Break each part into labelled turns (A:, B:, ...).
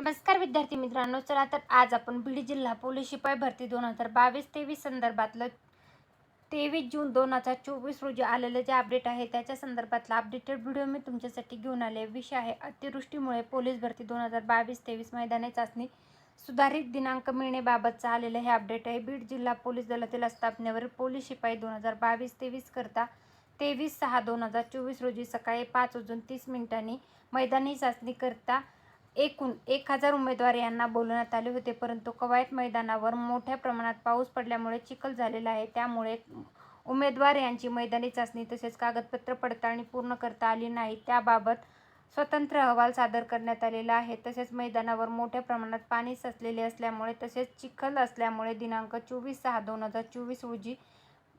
A: नमस्कार विद्यार्थी मित्रांनो चला तर आज आपण बीड जिल्हा पोलीस शिपाई भरती दोन हजार बावीस तेवीस संदर्भातलं तेवीस जून दोन हजार चोवीस रोजी आलेलं जे अपडेट आहे त्याच्या संदर्भातला अपडेटेड व्हिडिओ मी तुमच्यासाठी घेऊन आले. विषय आहे अतिवृष्टीमुळे पोलीस भरती दोन हजार बावीस तेवीस मैदानी चाचणी सुधारित दिनांक मिळण्याबाबतचं आलेलं हे अपडेट आहे. बीड जिल्हा पोलीस दलातील स्थापनेवर पोलीस शिपाई दोन हजार बावीस तेवीस करता तेवीस सहा दोन हजार चोवीस रोजी सकाळी पाच वाजून तीस मिनिटांनी मैदानी चाचणी करता एकूण एक हजार उमेदवार यांना बोलवण्यात आले होते. परंतु कवायत मैदानावर मोठ्या प्रमाणात पाऊस पडल्यामुळे चिखल झालेला आहे. त्यामुळे उमेदवार यांची मैदानी चाचणी तसेच कागदपत्र पडताळणी पूर्ण करता आली नाही. त्याबाबत स्वतंत्र अहवाल सादर करण्यात आलेला आहे. तसेच मैदानावर मोठ्या प्रमाणात पाणी साचलेले असल्यामुळे तसेच चिखल असल्यामुळे दिनांक चोवीस सहा दोन हजार चोवीस रोजी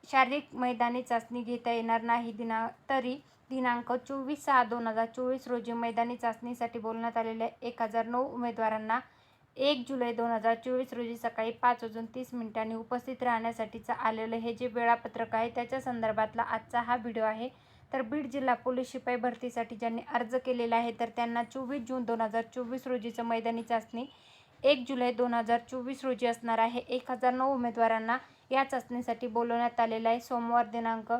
A: शारीरिक मैदानी चाचणी घेता येणार नाही. दिना तरी दिनांक चोवीस सहा दोन हजार चोवीस रोजी मैदानी चाचणीसाठी बोलण्यात आलेल्या एक हजार नऊ उमेदवारांना एक जुलै दोन हजार चोवीस रोजी सकाळी पाच वाजून तीस मिनिटांनी उपस्थित राहण्यासाठीचं आलेलं हे जे वेळापत्रक आहे त्याच्या संदर्भातला आजचा हा व्हिडिओ आहे. तर बीड जिल्हा पोलीस शिपाई भरतीसाठी ज्यांनी अर्ज केलेला आहे तर त्यांना चोवीस जून दोन हजार चोवीस रोजीचं मैदानी चाचणी एक जुलै दोन हजार चोवीस रोजी असणार आहे. एक हजार नऊ उमेदवारांना या चाचणीसाठी बोलवण्यात आलेलं आहे. सोमवार दिनांक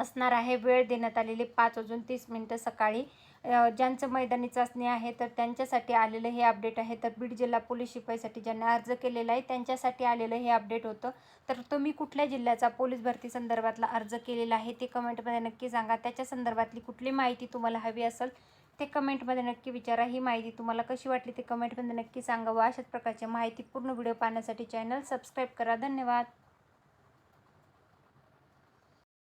A: असणार आहे. वेळ देण्यात आलेली पाच वाजून तीस मिनटं सकाळी. ज्यांचं मैदानी चाचणी आहे तर त्यांच्यासाठी आलेलं हे अपडेट आहे. तर बीड जिल्हा पोलीस शिपाईसाठी ज्यांनी अर्ज केलेला आहे त्यांच्यासाठी आलेलं हे अपडेट होतं. तर तुम्ही कुठल्या जिल्ह्याचा पोलीस भरती संदर्भातला अर्ज केलेला आहे ते कमेंटमध्ये नक्की सांगा. त्याच्या संदर्भातली कुठली माहिती तुम्हाला हवी असेल ते कमेंटमध्ये नक्की विचारा. ही माहिती तुम्हाला कशी वाटली ते कमेंटमध्ये नक्की सांगा व अशाच प्रकारची माहिती पूर्ण व्हिडिओ पाहण्यासाठी चॅनल सबस्क्राईब करा. धन्यवाद.